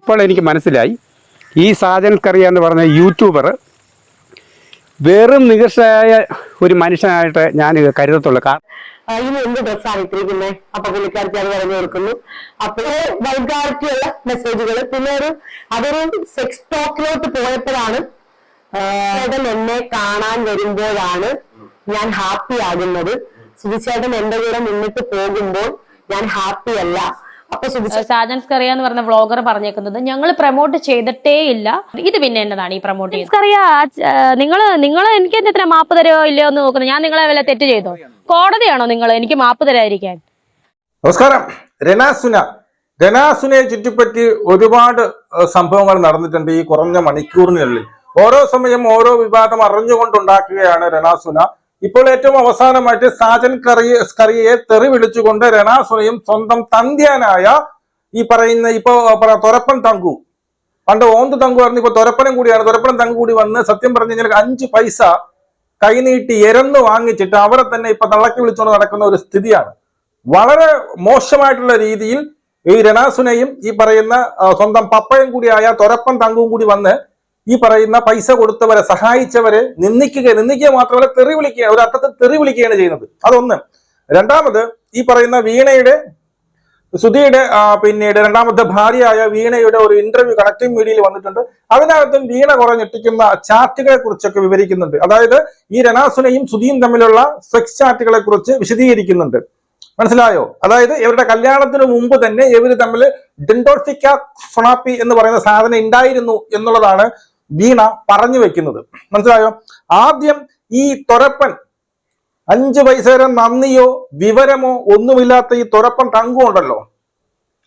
ഇപ്പോൾ എനിക്ക് മനസ്സിലായി. ഈ സാജൻ കറിയ എന്ന് പറഞ്ഞ യൂട്യൂബർ വെറും നികർഷയായ ഒരു മനുഷ്യനായിട്ട് ഞാൻ കരുതത്തുള്ളൂ. കാരണം എന്ത് ഡ്രസ്സാണ് ഇട്ടിരിക്കുന്നത് അപ്പൊ പുള്ളിക്കാരത്തി അത് പറഞ്ഞു കൊടുക്കുന്നു. അപ്പോൾ വൈകാരിറ്റിയുള്ള മെസ്സേജുകൾ പിന്നെ ഒരു അതൊരു സെക്സ് ടോക്കിലോട്ട് പോയപ്പോഴാണ് ചേട്ടൻ എന്നെ കാണാൻ വരുമ്പോഴാണ് ഞാൻ ഹാപ്പി ആകുന്നത്. സുധിച്ചേട്ടൻ എന്റെ കൂടെ മുന്നിട്ട് പോകുമ്പോൾ ഞാൻ ഹാപ്പി അല്ല. കറിയ എന്ന് പറഞ്ഞ വ്ളോഗർ പറഞ്ഞേക്കുന്നത് ഞങ്ങൾ പ്രൊമോട്ട് ചെയ്തിട്ടേ ഇല്ല. ഇത് പിന്നെ എന്നതാണ് ഈ പ്രൊമോട്ട് ചെയ്യുന്നത് കറിയ നിങ്ങൾ നിങ്ങൾ എനിക്ക് എന്തിനാ മാപ്പ് തരുമോ ഇല്ലയോ എന്ന് നോക്കുന്നത് ഞാൻ നിങ്ങളെ വല്ല തെറ്റ് ചെയ്തോ? കോടതിയാണോ നിങ്ങൾ എനിക്ക് മാപ്പ് തരാതിരിക്കാൻ. നമസ്കാരം. രനാസുന രനാസുനയെ ചുറ്റിപ്പറ്റി ഒരുപാട് സംഭവങ്ങൾ നടന്നിട്ടുണ്ട് ഈ കുറഞ്ഞ മണിക്കൂറിനുള്ളിൽ. ഓരോ സമയം ഓരോ വിവാദം അറിഞ്ഞുകൊണ്ടുണ്ടാക്കുകയാണ് രനാസുന ഇപ്പോൾ ഏറ്റവും അവസാനമായിട്ട് സാജൻ കറിയ കറിയെ തെറി വിളിച്ചുകൊണ്ട് രണാസുനയും സ്വന്തം തന്ത്യാനായ ഈ പറയുന്ന ഇപ്പൊ തുരപ്പൻ തങ്കു. പണ്ട് ഓന്ത് തങ്കു ആയിരുന്നു ഇപ്പൊ തൊരപ്പനും കൂടിയാണ്. തൊരപ്പനും തങ്കു കൂടി വന്ന് സത്യം പറഞ്ഞു കഴിഞ്ഞാൽ അഞ്ച് പൈസ കൈനീട്ടി എരന്ന് വാങ്ങിച്ചിട്ട് അവരെ തന്നെ ഇപ്പൊ തള്ളക്കി വിളിച്ചുകൊണ്ട് നടക്കുന്ന ഒരു സ്ഥിതിയാണ്. വളരെ മോശമായിട്ടുള്ള രീതിയിൽ ഈ രണാസുനയും ഈ പറയുന്ന സ്വന്തം പപ്പയും കൂടിയായ തൊരപ്പൻ തങ്കും കൂടി വന്ന് ഈ പറയുന്ന പൈസ കൊടുത്തവരെ സഹായിച്ചവരെ നിന്ദിക്കുക നിന്ദിക്കുക മാത്രമല്ല തെറി വിളിക്കുക ഒരു അർത്ഥത്തിൽ തെറി വിളിക്കുകയാണ് ചെയ്യുന്നത്. അതൊന്ന്. രണ്ടാമത് ഈ പറയുന്ന വീണയുടെ സുധിയുടെ പിന്നീട് രണ്ടാമത്തെ ഭാര്യയായ വീണയുടെ ഒരു ഇന്റർവ്യൂ കണക്ടിംഗ് മീഡിയയിൽ വന്നിട്ടുണ്ട്. അതിനകത്തും വീണ കുറെ ഞെട്ടിക്കുന്ന ചാറ്റുകളെ കുറിച്ചൊക്കെ വിവരിക്കുന്നുണ്ട്. അതായത് ഈ രണാസുനയും സുധിയും തമ്മിലുള്ള സെക്സ് ചാറ്റുകളെ കുറിച്ച് വിശദീകരിക്കുന്നുണ്ട്. മനസ്സിലായോ? അതായത് ഇവരുടെ കല്യാണത്തിന് മുമ്പ് തന്നെ ഇവർ തമ്മിൽ ഡിൻഡോൾഫിക്ക ഫൊണാപ്പി എന്ന് പറയുന്ന സാധനം ഉണ്ടായിരുന്നു എന്നുള്ളതാണ് വീണ പറഞ്ഞു വെക്കുന്നത്. മനസ്സിലായോ? ആദ്യം ഈ തൊരപ്പൻ അഞ്ചു പൈസ വരെ നന്ദിയോ വിവരമോ ഒന്നുമില്ലാത്ത ഈ തുറപ്പൻ തങ്കു ഉണ്ടല്ലോ.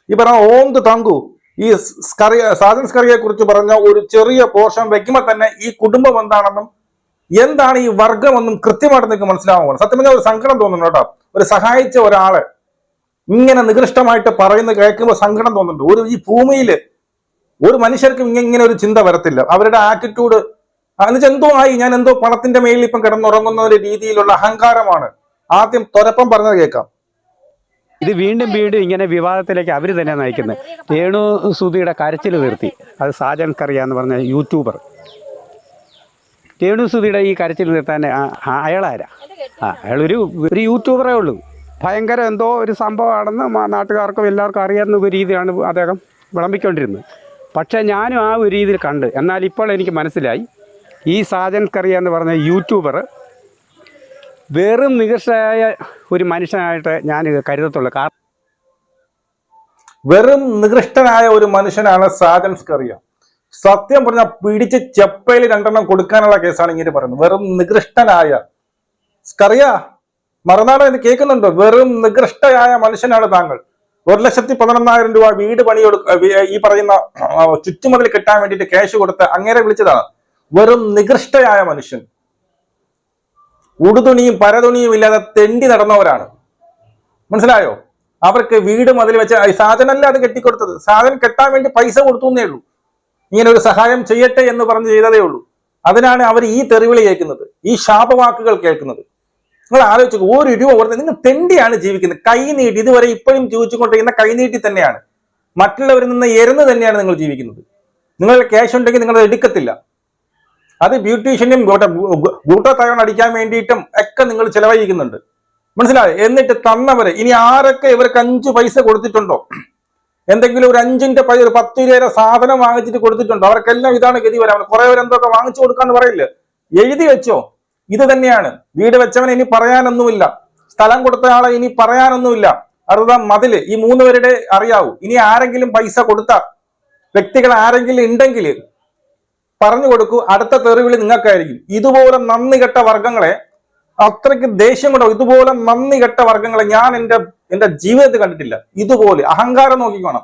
ഈ പറഞ്ഞ ഓന്ത് തങ്കു ഈ സ്കറിയ സാധൻ സ്കറിയെ കുറിച്ച് പറഞ്ഞ ഒരു ചെറിയ പോർഷൻ വെക്കുമ്പോൾ തന്നെ ഈ കുടുംബം എന്താണെന്നും എന്താണ് ഈ വർഗമെന്നും കൃത്യമായിട്ട് നിങ്ങൾക്ക് മനസ്സിലാവുകയാണ്. സത്യം പറഞ്ഞാൽ ഒരു സങ്കടം തോന്നുന്നു കേട്ടോ. ഒരു സഹായിച്ച ഒരാൾ ഇങ്ങനെ നികൃഷ്ടമായിട്ട് പറയുന്ന കേൾക്കുമ്പോൾ സങ്കടം തോന്നുന്നുണ്ട്. ഒരു ഈ ഭൂമിയിൽ ഒരു മനുഷ്യർക്കും ഇങ്ങ- ഇങ്ങനെ ഒരു ചിന്ത വരത്തില്ല. അവരുടെ ആറ്റിറ്റ്യൂഡ് എന്നുവെച്ചാൽ എന്തോ ആയി ഞാൻ എന്തോ പണത്തിന്റെ മേലിൽ ഇപ്പം കിടന്നുറങ്ങുന്ന ഒരു രീതിയിലുള്ള അഹങ്കാരമാണ്. ആദ്യം തുരപ്പം പറഞ്ഞത് കേൾക്കാം. ഇത് വീണ്ടും വീണ്ടും ഇങ്ങനെ വിവാദത്തിലേക്ക് അവർ തന്നെ നയിക്കുന്നത്. രേണു സുധിയുടെ കരച്ചിൽ നിർത്തി. അത് സാജൻ കറിയ എന്ന് പറഞ്ഞ യൂട്യൂബർ രേണു സുധിയുടെ ഈ കരച്ചിൽ നിർത്താൻ അയാളാരാ? ആ അയാളൊരു ഒരു യൂട്യൂബറേ ഉള്ളൂ. ഭയങ്കര എന്തോ ഒരു സംഭവമാണെന്ന് നാട്ടുകാർക്കും എല്ലാവർക്കും അറിയാവുന്ന ഒരു രീതിയാണ് അദ്ദേഹം വിളമ്പിക്കൊണ്ടിരുന്നത്. പക്ഷേ ഞാനും ആ ഒരു രീതിയിൽ കണ്ട്. എന്നാൽ ഇപ്പോൾ എനിക്ക് മനസ്സിലായി. ഈ സാജൻ കറിയ എന്ന് പറഞ്ഞ യൂട്യൂബർ വെറും നികൃഷ്ടയായ ഒരു മനുഷ്യനായിട്ട് ഞാൻ കരുതത്തുള്ളൂ. കാരണം വെറും നികൃഷ്ടനായ ഒരു മനുഷ്യനാണ് സാജൻ സ്കറിയ സത്യം പറഞ്ഞാൽ പിടിച്ച് ചെപ്പയിൽ രണ്ടെണ്ണം കൊടുക്കാനുള്ള കേസാണ് ഇങ്ങനെ പറയുന്നത്. വെറും നികൃഷ്ടനായ. സ്കറിയ എന്ന് കേൾക്കുന്നുണ്ടോ? വെറും നികൃഷ്ടയായ മനുഷ്യനാണ് താങ്കൾ. ഒരു ലക്ഷത്തി പതിനൊന്നായിരം രൂപ വീട് പണിയെടുക്ക ഈ പറയുന്ന ചുറ്റുമതിൽ കിട്ടാൻ വേണ്ടിയിട്ട് ക്യാഷ് കൊടുത്ത് അങ്ങേരെ വിളിച്ചതാണ്. വെറും നികൃഷ്ടയായ മനുഷ്യൻ. ഉടുതുണിയും പരതുണിയും ഇല്ലാതെ തെണ്ടി നടന്നവരാണ്. മനസ്സിലായോ? അവർക്ക് വീട് മതിൽ വെച്ച സാധനമല്ല അത് കെട്ടിക്കൊടുത്തത്. സാധനം കെട്ടാൻ വേണ്ടി പൈസ കൊടുത്തു എന്നേ ഉള്ളൂ. ഇങ്ങനെ ഒരു സഹായം ചെയ്യട്ടെ എന്ന് പറഞ്ഞ് ചെയ്തതേ ഉള്ളൂ. അതിനാണ് അവർ ഈ തെറിവിളി കേൾക്കുന്നത്. ഈ ശാപവാക്കുകൾ കേൾക്കുന്നത്. നിങ്ങൾ ആലോചിച്ചു ഒരു രൂപ കൊടുത്ത് നിങ്ങൾ തെണ്ടിയാണ് ജീവിക്കുന്നത്. കൈ നീട്ടി ഇതുവരെ ഇപ്പോഴും ജീവിച്ചുകൊണ്ടിരിക്കുന്ന കൈ നീട്ടി തന്നെയാണ്. മറ്റുള്ളവരിൽ നിന്ന് എരന്ന് തന്നെയാണ് നിങ്ങൾ ജീവിക്കുന്നത്. നിങ്ങൾ ക്യാഷ് ഉണ്ടെങ്കിൽ നിങ്ങൾ എടുക്കത്തില്ല. അത് ബ്യൂട്ടീഷ്യനും ബ്യൂട്ടോത്തയോൺ അടിക്കാൻ വേണ്ടിയിട്ടും ഒക്കെ നിങ്ങൾ ചെലവഴിക്കുന്നുണ്ട്. മനസ്സിലായോ? എന്നിട്ട് തന്നവരെ ഇനി ആരൊക്കെ ഇവർക്ക് അഞ്ച് പൈസ കൊടുത്തിട്ടുണ്ടോ? എന്തെങ്കിലും ഒരു അഞ്ചിന്റെ പൈസ ഒരു പത്ത് രൂപയുടെ സാധനം വാങ്ങിച്ചിട്ട് കൊടുത്തിട്ടുണ്ടോ? അവർക്കെല്ലാം ഇതാണ് ഗതി വരാൻ. കുറെ പേരെന്തൊക്കെ വാങ്ങിച്ചു കൊടുക്കാന്ന് പറയില്ല? എഴുതി വെച്ചോ. ഇത് തന്നെയാണ്. വീട് വെച്ചവൻ ഇനി പറയാനൊന്നുമില്ല. സ്ഥലം കൊടുത്ത ആളെ ഇനി പറയാനൊന്നുമില്ല. അറുതാം മതിൽ ഈ മൂന്ന് പേരുടെ അറിയാവൂ. ഇനി ആരെങ്കിലും പൈസ കൊടുത്ത വ്യക്തികൾ ആരെങ്കിലും ഉണ്ടെങ്കിൽ പറഞ്ഞു കൊടുക്കൂ. അടുത്ത തെറിവിളി നിങ്ങൾക്കായിരിക്കും. ഇതുപോലെ നന്ദി കെട്ട വർഗങ്ങളെ അത്രയ്ക്ക് ദേഷ്യം കൊണ്ടോ ഇതുപോലെ നന്ദി കെട്ട വർഗങ്ങളെ ഞാൻ എന്റെ എന്റെ ജീവിതത്തിൽ കണ്ടിട്ടില്ല. ഇതുപോലെ അഹങ്കാരം നോക്കിക്കോണം.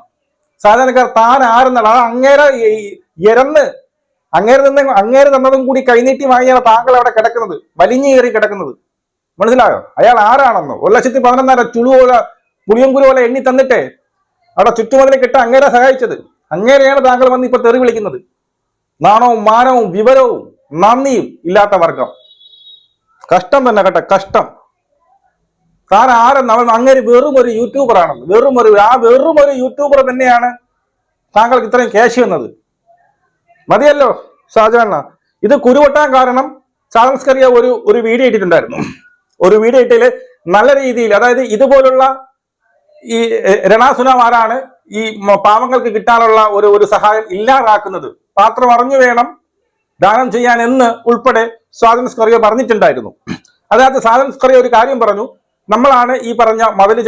സാധാരണക്കാർ താൻ ആരെന്നാൽ ആ അങ്ങേരെ എരന്ന് അങ്ങേര് നിന്ന് അങ്ങേര് തന്നതും കൂടി കൈനീട്ടി വാങ്ങിയാണ് താങ്കൾ അവിടെ കിടക്കുന്നത്. വലിഞ്ഞു കയറി കിടക്കുന്നത്. മനസ്സിലായോ? അയാൾ ആരാണെന്നോ? ഒരു ലക്ഷത്തി പതിനൊന്നര ചുളു പോലെ പുളിയങ്കുരു പോലെ എണ്ണി തന്നിട്ടേ അവിടെ ചുറ്റുമതിലെ കിട്ട അങ്ങേരെ സഹായിച്ചത്. അങ്ങേരെയാണ് താങ്കൾ വന്ന് ഇപ്പൊ തെറി വിളിക്കുന്നത്. നാണവും മാനവും വിവരവും നന്ദിയും ഇല്ലാത്ത വർഗം. കഷ്ടം തന്നെ കേട്ടെ കഷ്ടം. താൻ ആരെന്ന് അവൻ അങ്ങേര് വെറും ഒരു യൂട്യൂബർ ആണെന്ന് വെറും ഒരു ആ വെറും ഒരു യൂട്യൂബർ തന്നെയാണ് താങ്കൾക്ക് ഇത്രയും ക്യാഷ് വന്നത് മതിയല്ലോ ഷാജാന ഇത് കുരുവട്ടാൻ കാരണം സാംസ്കറിയ ഒരു ഒരു വീഡിയോ ഇട്ടിട്ടുണ്ടായിരുന്നു. ഒരു വീഡിയോ ഇട്ടിൽ നല്ല രീതിയിൽ അതായത് ഇതുപോലുള്ള ഈ രണാസുനമാരാണ് ഈ പാവങ്ങൾക്ക് കിട്ടാനുള്ള ഒരു ഒരു സഹായം ഇല്ലാതാക്കുന്നത്. പാത്രം അറിഞ്ഞു വേണം ദാനം ചെയ്യാൻ എന്ന് ഉൾപ്പെടെ സ്വാതന്ത്ര്യ സ്കറിയ പറഞ്ഞിട്ടുണ്ടായിരുന്നു. അതായത് സ്വാതന്ത്ര്യ സ്കറിയ ഒരു കാര്യം പറഞ്ഞു നമ്മളാണ് ഈ പറഞ്ഞ മതിൽ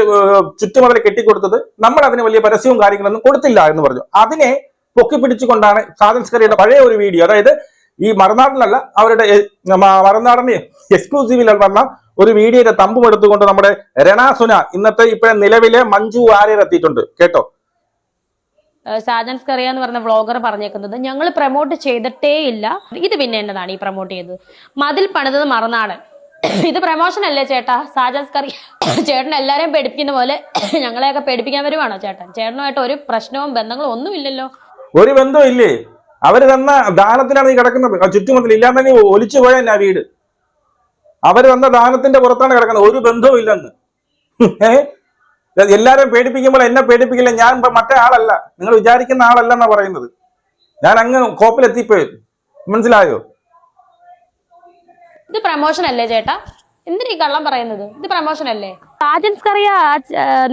ചുറ്റുമതിൽ കെട്ടിക്കൊടുത്തത് നമ്മൾ അതിന് വലിയ പരസ്യവും കാര്യങ്ങളൊന്നും കൊടുത്തില്ല എന്ന് പറഞ്ഞു. അതിനെ പൊക്കിപ്പിടിച്ചുകൊണ്ടാണ് സ്വാതന്ത്ര്യ കറിയുടെ പഴയ ഒരു വീഡിയോ. അതായത് ഈ മറുനാടിനല്ല അവരുടെ മറുനാടന് എക്സ്ക്ലൂസീവിൽ വന്ന ഒരു വീഡിയോയുടെ തമ്പും എടുത്തുകൊണ്ട് നമ്മുടെ രണാസുന ഇന്നത്തെ ഇപ്പോഴെ നിലവിലെ മഞ്ജു വാര്യർ എത്തിയിട്ടുണ്ട്. കേട്ടോ? സാജൻ സ്കറിയ എന്ന് പറഞ്ഞ വ്ളോഗർ പറഞ്ഞേക്കുന്നത് ഞങ്ങൾ പ്രൊമോട്ട് ചെയ്തിട്ടേ ഇല്ല ഇത് പിന്നെ എന്നതാണ് ഈ പ്രൊമോട്ട് ചെയ്തത്? മതിൽ പണിതത് മറുനാടൻ. ഇത് പ്രൊമോഷൻ അല്ലേ ചേട്ടാ? സാജൻ സ്കറിയ ചേട്ടൻ എല്ലാരെയും പേടിപ്പിക്കുന്ന പോലെ ഞങ്ങളെയൊക്കെ പേടിപ്പിക്കാൻ വരുവാണോ ചേട്ടൻ? ചേട്ടനുമായിട്ട് ഒരു പ്രശ്നവും ബന്ധങ്ങളും ഒന്നും ഇല്ലല്ലോ ഒരു ബന്ധവും ഇല്ലേ? അവർ തന്ന ദാനത്തിലാണ് ഈ കിടക്കുന്നത്. ആ ചുറ്റുമതിൽ ഇല്ലാതെ തന്നെ ഒലിച്ചു പോയ എന്നാ വീട്? അവർ തന്ന ദാനത്തിന്റെ പുറത്താണ് കിടക്കുന്നത്. ഒരു ബന്ധവും ഇല്ലെന്ന്. ഏ? എല്ലാരും പേടിപ്പിക്കുമ്പോൾ എന്നെ പേടിപ്പിക്കില്ല. ഞാൻ ഇപ്പൊ മറ്റേ ആളല്ല. നിങ്ങൾ വിചാരിക്കുന്ന ആളല്ല എന്നാ പറയുന്നത്. ഞാൻ അങ്ങ് കോപ്പിലെത്തിപ്പോയി. മനസ്സിലായോ? ഇത് പ്രമോഷൻ അല്ലേ ചേട്ടാ? എന്തിനാ ഈ കള്ളം പറയുന്നത്? ഇത് പ്രമോഷൻ അല്ലേ? ആജൻസ് കറിയാ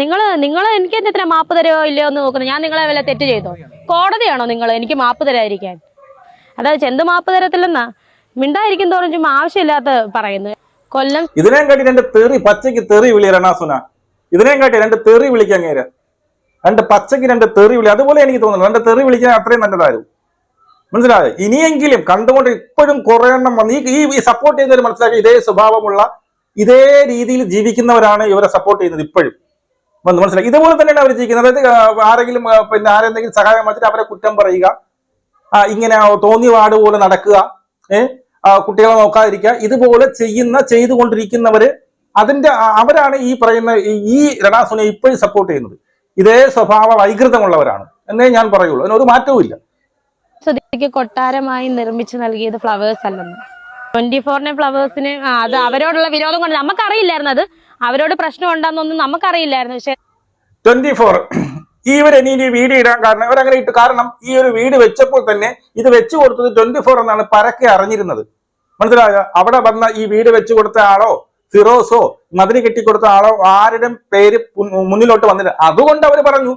നിങ്ങൾ നിങ്ങൾ എനിക്ക് എന്തിനാ മാപ്പ് തരുമോ ഇല്ലയോ എന്ന് നോക്കുന്നു. ഞാൻ നിങ്ങളെ വല്ല തെറ്റ് ചെയ്തോ? കോടതിയാണോ നിങ്ങൾ? എനിക്ക് മാപ്പ് തരാതിരിക്കാൻ. അതായത് ചെന്ത് മാപ്പ് തരത്തില്ലെന്നാ. മിണ്ടായിരിക്കും തോറും ചുമ്മാ ആവശ്യമില്ലാത്ത പറയുന്നു കൊല്ലം ഇതിനെയും കാട്ടി രണ്ട് തെറി പച്ചയ്ക്ക് തെറി വിളി രണാസുന. ഇതിനെയും കാട്ടി രണ്ട് തെറി വിളിക്കാൻ നേരെ രണ്ട് പച്ചയ്ക്ക് രണ്ട് തെറി വിളി അതുപോലെ എനിക്ക് തോന്നുന്നു. രണ്ട് തെറി വിളിക്കാൻ അത്രയും നല്ലതായിരുന്നു മനസ്സിലായോ? ഇനിയെങ്കിലും കണ്ടുകൊണ്ട് ഇപ്പോഴും കുറെ എണ്ണം വന്ന് ഈ ഈ സപ്പോർട്ട് ചെയ്യുന്നവർ മനസ്സിലാക്കി ഇതേ സ്വഭാവമുള്ള ഇതേ രീതിയിൽ ജീവിക്കുന്നവരാണ് ഇവരെ സപ്പോർട്ട് ചെയ്യുന്നത് ഇപ്പോഴും. വന്ന്. മനസ്സിലായി? ഇതുപോലെ തന്നെയാണ് അവർ ജീവിക്കുന്നത്. അതായത് ആരെങ്കിലും പിന്നെ ആരെന്തെങ്കിലും സഹായം വെച്ചിട്ട് അവരെ കുറ്റം പറയുക ഇങ്ങനെ തോന്നിയ വാട് പോലെ നടക്കുക കുട്ടികളെ നോക്കാതിരിക്കുക ഇതുപോലെ ചെയ്യുന്ന ചെയ്തുകൊണ്ടിരിക്കുന്നവര് അതിന്റെ അവരാണ് ഈ പറയുന്ന ഈ- രണാസുനെ ഇപ്പോഴും സപ്പോർട്ട് ചെയ്യുന്നത്. ഇതേ സ്വഭാവ വൈകൃതമുള്ളവരാണ്. എന്നേ ഞാൻ പറയുള്ളൂ. അതിനൊരു മാറ്റവും ഇല്ല. കൊട്ടാരമായി നിർമ്മിച്ചു നൽകിയത് ഫ്ലവേഴ്സ് അല്ലെന്ന്. ട്വന്റി ഫോറിനെ ഫ്ലവേഴ്സിന് അത് അവരോടുള്ള വിരോധം കൊണ്ട് നമുക്കറിയില്ലായിരുന്നു അത്. അവരോട് പ്രശ്നം ഉണ്ടാകുന്നൊന്നും നമുക്കറിയില്ലായിരുന്നു. പക്ഷെ ട്വന്റി ഫോർ ഇവർ ഇനി വീഡിയോ ഇടാൻ കാരണം ഇവരങ്ങനെ ഇട്ടു കാരണം ഈ ഒരു വീട് വെച്ചപ്പോൾ തന്നെ ഇത് വെച്ചു കൊടുത്തത് ട്വന്റി ഫോർ എന്നാണ് പരക്കെ അറിഞ്ഞിരുന്നത്. മനസ്സിലായോ? അവിടെ വന്ന ഈ വീട് വെച്ചു കൊടുത്ത ആളോ ഫിറോസോ മതിന് കെട്ടിക്കൊടുത്ത ആളോ ആരുടെ പേര് മുന്നിലോട്ട് വന്നില്ല. അതുകൊണ്ട് അവർ പറഞ്ഞു.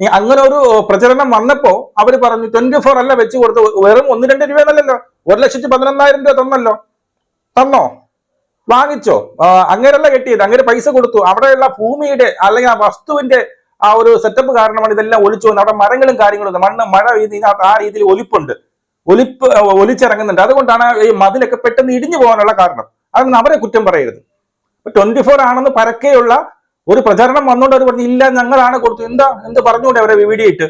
അങ്ങനെ ഒരു പ്രചരണം വന്നപ്പോ അവർ പറഞ്ഞു ട്വന്റി ഫോർ അല്ല വെച്ചു കൊടുത്ത് വെറും ഒന്ന് രണ്ട് രൂപയെന്നല്ലല്ലോ ഒരു ലക്ഷത്തി പതിനൊന്നായിരം രൂപ തന്നല്ലോ. തന്നോ? വാങ്ങിച്ചോ. അങ്ങനെയല്ല കെട്ടിയത്. അങ്ങനെ പൈസ കൊടുത്തു. അവിടെയുള്ള ഭൂമിയുടെ അല്ലെങ്കിൽ ആ വസ്തുവിന്റെ ആ ഒരു സെറ്റപ്പ് കാരണമാണ് ഇതെല്ലാം ഒളിച്ചു വന്നത് അവിടെ മരങ്ങളും കാര്യങ്ങളും. മണ്ണ് മഴ പെയ്ത് ഇതിനകത്ത് ആ രീതിയിൽ ഒലിപ്പുണ്ട്. ഒലിപ്പ് ഒലിച്ചിറങ്ങുന്നുണ്ട്. അതുകൊണ്ടാണ് ഈ മതിലൊക്കെ പെട്ടെന്ന് ഇടിഞ്ഞു പോകാനുള്ള കാരണം. അതൊന്നും അവരെ കുറ്റം പറയരുത്. ട്വന്റി ഫോർ ആണെന്ന് പരക്കെയുള്ള ഒരു പ്രചരണം വന്നുകൊണ്ട് അവർ പറഞ്ഞു ഇല്ല ഞങ്ങളാണ് കൊടുത്തത്. എന്താ? എന്ത് പറഞ്ഞുകൊണ്ട് അവരെ വീഡിയോ ഇട്ട്?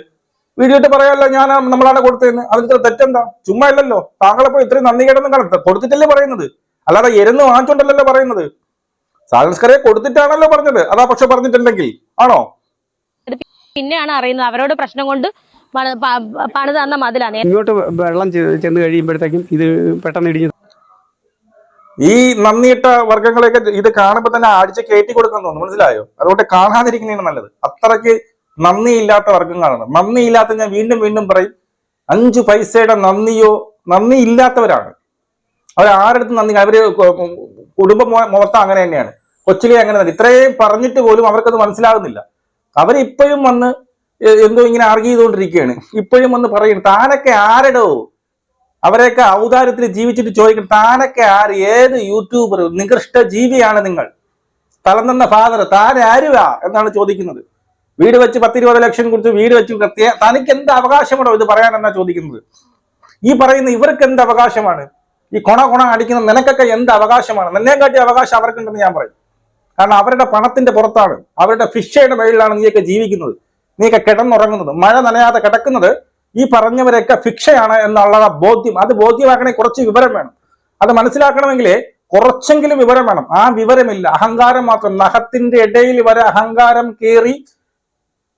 വീഡിയോ ഇട്ട് പറയാമല്ലോ ഞാൻ നമ്മളാണ് കൊടുത്തതെന്ന്. അതിൽ തെറ്റെന്താ? ചുമ്മാ ഇല്ലല്ലോ താങ്കളെപ്പോ ഇത്രയും നന്ദി കേട്ടെന്നും കാണത്ത കൊടുത്തിട്ടല്ലേ പറയുന്നത്. അല്ലാതെ എരുന്ന് വാങ്ങിച്ചോണ്ടല്ലോ പറയുന്നത്? സാംസ്കരെ കൊടുത്തിട്ടാണല്ലോ പറഞ്ഞത്. അതാ പക്ഷെ പറഞ്ഞിട്ടുണ്ടെങ്കിൽ. ആണോ? പിന്നെയാണ് അറിയുന്നത്. അവരോട് പ്രശ്നം കൊണ്ട് പണിത് തന്ന മതിലാണ്. ഇങ്ങോട്ട് വെള്ളം ചെന്ന് കഴിയുമ്പോഴത്തേക്കും ഇത് പെട്ടെന്ന് ഇടിഞ്ഞു ഈ നന്ദിയിട്ട വർഗങ്ങളെയൊക്കെ ഇത് കാണുമ്പോൾ തന്നെ അടിച്ച് കയറ്റി കൊടുക്കാൻ തോന്നുന്നു മനസ്സിലായോ? അതുകൊണ്ട് കാണാതിരിക്കുന്നതാണ് നല്ലത്. അത്രയ്ക്ക് നന്ദിയില്ലാത്ത വർഗങ്ങളാണ് നന്ദിയില്ലാത്ത ഞാൻ വീണ്ടും വീണ്ടും പറയും. അഞ്ചു പൈസയുടെ നന്ദിയോ നന്ദി ഇല്ലാത്തവരാണ് അവർ ആരുടെ നന്ദി. അവർ കുടുംബ കുടുംബം മൊ- മൊത്തം അങ്ങനെ തന്നെയാണ്. കൊച്ചിലെ അങ്ങനെ തന്നെ. ഇത്രയും പറഞ്ഞിട്ട് പോലും അവർക്കത് മനസ്സിലാകുന്നില്ല അവരിപ്പോഴും വന്ന് എന്തോ ഇങ്ങനെ ആർഗ്യ ചെയ്തുകൊണ്ടിരിക്കുകയാണ്. ഇപ്പോഴും വന്ന് പറയും താനൊക്കെ ആരടോ? അവരെയൊക്കെ ഔദാര്യത്തിൽ ജീവിച്ചിട്ട് ചോദിക്കും താനൊക്കെ ആര്? ഏത് യൂട്യൂബർ? നികൃഷ്ട ജീവിയാണ് നിങ്ങൾ. തന്ന ഫാദർ താൻ ആരുവാ? എന്നാണ് ചോദിക്കുന്നത്. വീട് വെച്ച് പത്തിരുപത് ലക്ഷം കൊടുത്ത് വീട് വെച്ച് തനിക്ക് എന്ത് അവകാശമാണോ ഇത് പറയാനെന്നാ ചോദിക്കുന്നത്. ഈ പറയുന്ന ഇവർക്ക് എന്ത് അവകാശമാണ്? ഈ കൊണ കൊണ അടിക്കുന്ന നിനക്കൊക്കെ എന്ത് അവകാശമാണ്? നിന്നെ കാട്ടി അവകാശം അവർക്കുണ്ടെന്ന് ഞാൻ പറയും. കാരണം അവരുടെ പണത്തിന്റെ പുറത്താണ്. അവരുടെ ഫിഷയുടെ മേളിലാണ് നീയൊക്കെ ജീവിക്കുന്നത്. നീയൊക്കെ കിടന്നുറങ്ങുന്നത്. മഴ നനയാതെ കിടക്കുന്നത് ഈ പറഞ്ഞവരൊക്കെ ഫിക്ഷയാണ് എന്നുള്ള ബോധ്യം. അത് ബോധ്യമാക്കണേ കുറച്ച് വിവരം വേണം. അത് മനസ്സിലാക്കണമെങ്കിൽ കുറച്ചെങ്കിലും വിവരം വേണം. ആ വിവരമില്ല. അഹങ്കാരം മാത്രം. നഖത്തിന്റെ ഇടയിൽ വരെ അഹങ്കാരം കയറി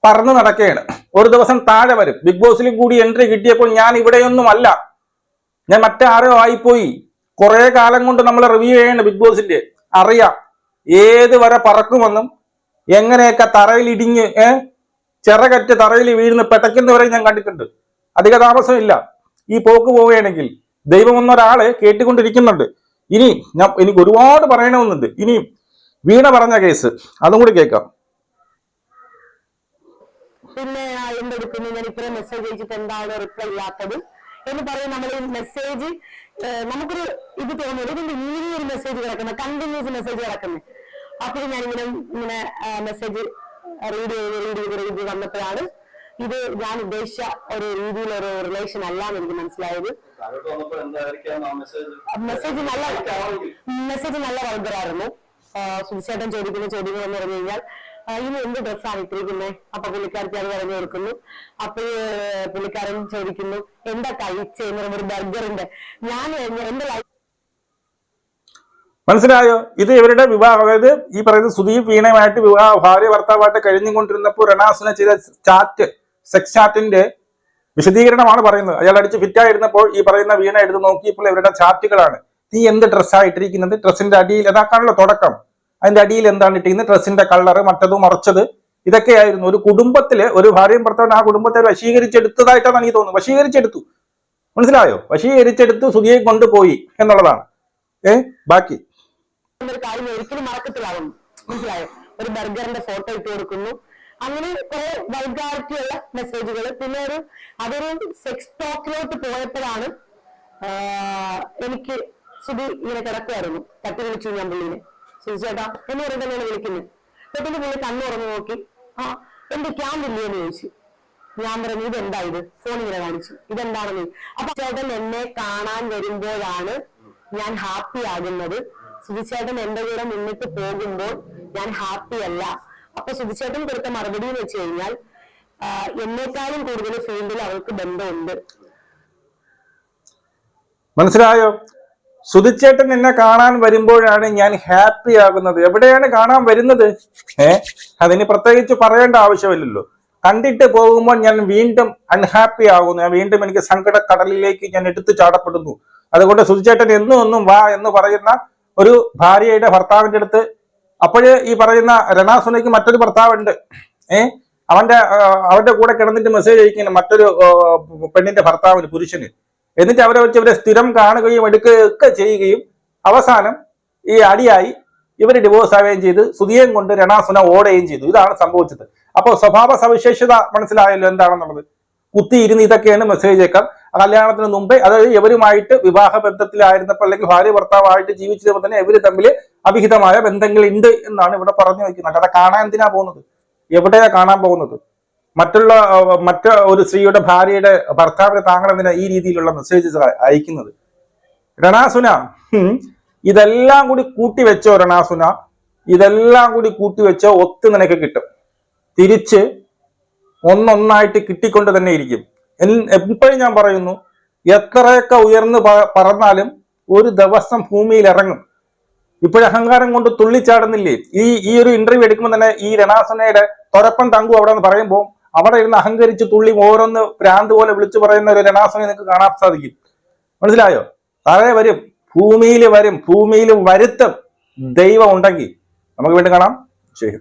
പറന്നു നടക്കുകയാണ്. ഒരു ദിവസം താഴെ വരും. ബിഗ് ബോസിലും കൂടി എൻട്രി കിട്ടിയപ്പോൾ ഞാൻ ഇവിടെയൊന്നും അല്ല ഞാൻ മറ്റാരോ ആയിപ്പോയി. കുറെ കാലം കൊണ്ട് നമ്മൾ റിവ്യൂ ചെയ്യണം ബിഗ് ബോസിന്റെ അറിയാം. ഏത് വരെ പറക്കുമെന്നും എങ്ങനെയൊക്കെ തറയിൽ ഇടിഞ്ഞ് ഏഹ് ചിറകറ്റ് തറയിൽ വീഴുന്ന പെട്ടയ്ക്കുന്നവരെ ഞാൻ കണ്ടിട്ടുണ്ട്. അധിക താമസമില്ല. ഈ പോക്ക് പോവുകയാണെങ്കിൽ ദൈവം എന്നൊരാളെ കേട്ടുകൊണ്ടിരിക്കുന്നുണ്ട്. ഇനി ഞാൻ എനിക്ക് ഒരുപാട് പറയണമെന്നുണ്ട്. ഇനി വീണ പറഞ്ഞ കേസ് അതും കൂടി കേൾക്കാം. പിന്നെ എന്തെടുക്കുന്നു ഞാൻ ഇത്രയും മെസ്സേജ് അയച്ചിട്ട് എന്താണ് റിപ്ലൈ ഇല്ലാത്തത്? എന്ന് പറയും നമ്മൾ ഈ മെസ്സേജ് നമുക്കൊരു ഇത് തോന്നുന്നു. ഇതിന്റെ ഇങ്ങനെ ഒരു മെസ്സേജ് കിടക്കുന്നത് കണ്ടിന്യൂസ് മെസ്സേജ് കിടക്കുന്നത് അപ്പോൾ ഞാനിങ്ങനെ ഇങ്ങനെ മെസ്സേജ് റീഡ് ചെയ്ത് റീഡ് ചെയ്ത് റീഡ് ചെയ്ത് വന്നപ്പോഴാണ് ഇത് ഞാൻ ഉദ്ദേശിച്ച ഒരു രീതിയിലൊരു റിലേഷൻ അല്ല എന്ന് എനിക്ക് മനസ്സിലായത്. മെസ്സേജ് നല്ല മെസ്സേജ് നല്ല വൈബറായിരുന്നു സുധിച്ചേട്ടൻ ചോദിക്കുന്ന ചോദ്യങ്ങൾ എന്ന് പറഞ്ഞു കഴിഞ്ഞാൽ ഇനി എന്ത് ഡ്രസ്സാണ് ഇട്ടിരിക്കുന്നത് അപ്പൊ പുള്ളിക്കാരത്തി അത് പറഞ്ഞു കൊടുക്കുന്നു. അപ്പൊ പുള്ളിക്കാരൻ ചോദിക്കുന്നു എന്താ കഴിച്ചെന്ന് ഒരു ബർഗറിന്റെ ഞാൻ എന്റെ ലൈഫ് മനസ്സിലായോ? ഇത് ഇവരുടെ വിവാഹം. അതായത് ഈ പറയുന്ന സുദീപ് വീണയുമായിട്ട് വിവാഹ ഭാര്യ ഭർത്താവായിട്ട് കഴിഞ്ഞുകൊണ്ടിരുന്നപ്പോൾ റണാസിനെ ചെയ്ത ചാറ്റ് സെക്സ് ചാറ്റിന്റെ വിശദീകരണമാണ് പറയുന്നത്. അയാൾ അടിച്ച് ഫിറ്റായിരുന്നപ്പോൾ ഈ പറയുന്ന വീണ എടുത്ത് നോക്കിയപ്പോൾ ഇവരുടെ ചാറ്റുകളാണ്. നീ എന്ത് ഡ്രസ്സായിട്ടിരിക്കുന്നത് ഡ്രസ്സിന്റെ അടിയിൽ അതാക്കാണല്ലോ തുടക്കം. അതിന്റെ അടിയിൽ എന്താണ് ഇട്ടിരുന്നത് ഡ്രസ്സിന്റെ കളറ് മറ്റത് മറച്ചത്. ഇതൊക്കെയായിരുന്നു. ഒരു കുടുംബത്തിൽ ഒരു ഭാര്യയും ഭർത്താവിനും ആ കുടുംബത്തെ വശീകരിച്ചെടുത്തതായിട്ടാണ് എനിക്ക് തോന്നുന്നത്. വശീകരിച്ചെടുത്തു. മനസ്സിലായോ? വശീകരിച്ചെടുത്ത് സുഖിയെ കൊണ്ടുപോയി എന്നുള്ളതാണ്. ഏ? ബാക്കി. ഒരിക്കലും മനസ്സിലായോ? ഒരു ബർഗറിന്റെ ഫോട്ടോ ഇട്ട് കൊടുക്കുന്നു. അങ്ങനെ കുറെ വൈകാരിറ്റിയുള്ള മെസ്സേജുകൾ പിന്നെ ഒരു അതൊരു സെക്സ് ടോക്കിലോട്ട് പോയപ്പോഴാണ് എനിക്ക് സുധി ഇങ്ങനെ കിടക്കുമായിരുന്നു തട്ടി വിളിച്ചു ഞാൻ പുള്ളിനെ. ചേട്ടാ എന്ന് പറയുന്നത് വിളിക്കുന്നത് പെട്ടെന്ന് പുള്ളി കണ്ണുറന്നു നോക്കി. ആ എന്റെ ക്യാമ്പ് ഇല്ലേ എന്ന് ചോദിച്ചു. ഞാൻ പറഞ്ഞു ഇതെന്താ ഇത്? ഫോൺ ഇങ്ങനെ കാണിച്ചു. ഇതെന്താണെന്ന്? അപ്പൊ ചേട്ടൻ എന്നെ കാണാൻ വരുമ്പോഴാണ് ഞാൻ ഹാപ്പി ആകുന്നത്. സുധിച്ചേട്ടൻ എന്റെ കൂടെ മുന്നിട്ട് പോകുമ്പോൾ ഞാൻ ഹാപ്പി അല്ല. അപ്പൊ സുധിച്ചേട്ടൻ കൊടുത്ത മറുപടി എന്ന് വെച്ച് കഴിഞ്ഞാൽ എന്നെക്കാളും കൂടുതൽ ഫീൽഡിൽ അവൾക്ക് ബന്ധമുണ്ട്. മനസ്സിലായോ? സുധിച്ചേട്ടൻ എന്നെ കാണാൻ വരുമ്പോഴാണ് ഞാൻ ഹാപ്പി ആകുന്നത്. എവിടെയാണ് കാണാൻ വരുന്നത്? ഏ? അതിന് പ്രത്യേകിച്ച് പറയേണ്ട ആവശ്യമില്ലല്ലോ. കണ്ടിട്ട് പോകുമ്പോൾ ഞാൻ വീണ്ടും അൺഹാപ്പി ആകുന്നു. വീണ്ടും എനിക്ക് സങ്കട കടലിലേക്ക് ഞാൻ എടുത്തു ചാടപ്പെടുന്നു. അതുകൊണ്ട് സുധിച്ചേട്ടൻ എന്നും ഒന്നും വാ എന്ന് പറയുന്ന ഒരു ഭാര്യയുടെ ഭർത്താവിന്റെ അടുത്ത് അപ്പോഴേ ഈ പറയുന്ന രണാസുനയ്ക്ക് മറ്റൊരു ഭർത്താവുണ്ട്. ഏ? അവന്റെ അവന്റെ കൂടെ കിടന്നിട്ട് മെസ്സേജ് അയക്കുന്ന മറ്റൊരു പെണ്ണിന്റെ ഭർത്താവിന് പുരുഷന്. എന്നിട്ട് അവരെ വെച്ച് ഇവരെ സ്ഥിരം കാണുകയും എടുക്കുകയും ഒക്കെ ചെയ്യുകയും അവസാനം ഈ അടിയായി ഇവർ ഡിവോഴ്സ് ആവുകയും ചെയ്ത് സുധിയേം കൊണ്ട് രണാസുന ഓടുകയും ചെയ്തു. ഇതാണ് സംഭവിച്ചത്. അപ്പോൾ സ്വഭാവ സവിശേഷത മനസ്സിലായല്ലോ എന്താണെന്നുള്ളത്. കുത്തിയിരുന്ന് ഇതൊക്കെയാണ് മെസ്സേജ് അയക്കാം കല്യാണത്തിന് മുമ്പേ അതായത് ഇവരുമായിട്ട് വിവാഹ ബന്ധത്തിലായിരുന്നപ്പോൾ അല്ലെങ്കിൽ ഭാര്യ ഭർത്താവായിട്ട് ജീവിച്ചപ്പോൾ തന്നെ ഇവർ തമ്മിൽ അവിഹിതമായ ബന്ധങ്ങൾ ഉണ്ട് എന്നാണ് ഇവിടെ പറഞ്ഞു വയ്ക്കുന്നത്. കഥ കാണാൻ എന്തിനാ പോകുന്നത്? എവിടെയാ കാണാൻ പോകുന്നത്? മറ്റുള്ള മറ്റ ഒരു സ്ത്രീയുടെ ഭാര്യയുടെ ഭർത്താവിന് താങ്കൾ ഈ രീതിയിലുള്ള മെസ്സേജസ് അയക്കുന്നത്? രണാസുന ഇതെല്ലാം കൂടി കൂട്ടി വെച്ചോ രണാസുന? ഇതെല്ലാം കൂടി കൂട്ടി വെച്ചോ ഒത്തു നിനക്ക് കിട്ടും. തിരിച്ച് ഒന്നൊന്നായിട്ട് കിട്ടിക്കൊണ്ട് തന്നെ ഇരിക്കും. എപ്പോഴും ഞാൻ പറയുന്നു എത്രയൊക്കെ ഉയർന്ന് പറന്നാലും ഒരു ദിവസം ഭൂമിയിൽ ഇറങ്ങും. ഇപ്പോഴും അഹങ്കാരം കൊണ്ട് തുള്ളിച്ചാടുന്നില്ലേ? ഈ ഈ ഒരു ഇന്റർവ്യൂ എടുക്കുമ്പോൾ തന്നെ ഈ രണാസുനയുടെ തൊരപ്പൻ തങ്കു അവിടെ നിന്ന് പറയുമ്പോൾ അവിടെ ഇരുന്ന് അഹങ്കരിച്ച് തുള്ളി ഓരോന്ന് ഭ്രാന്ത് പോലെ വിളിച്ചു പറയുന്ന ഒരു രണാസനെ നിങ്ങൾക്ക് കാണാൻ സാധിക്കും. മനസ്സിലായോ? താഴെ വരും ഭൂമിയിൽ വരും ഭൂമിയിൽ വരുത്തും ദൈവം ഉണ്ടെങ്കിൽ. നമുക്ക് വീണ്ടും കാണാം. ശരി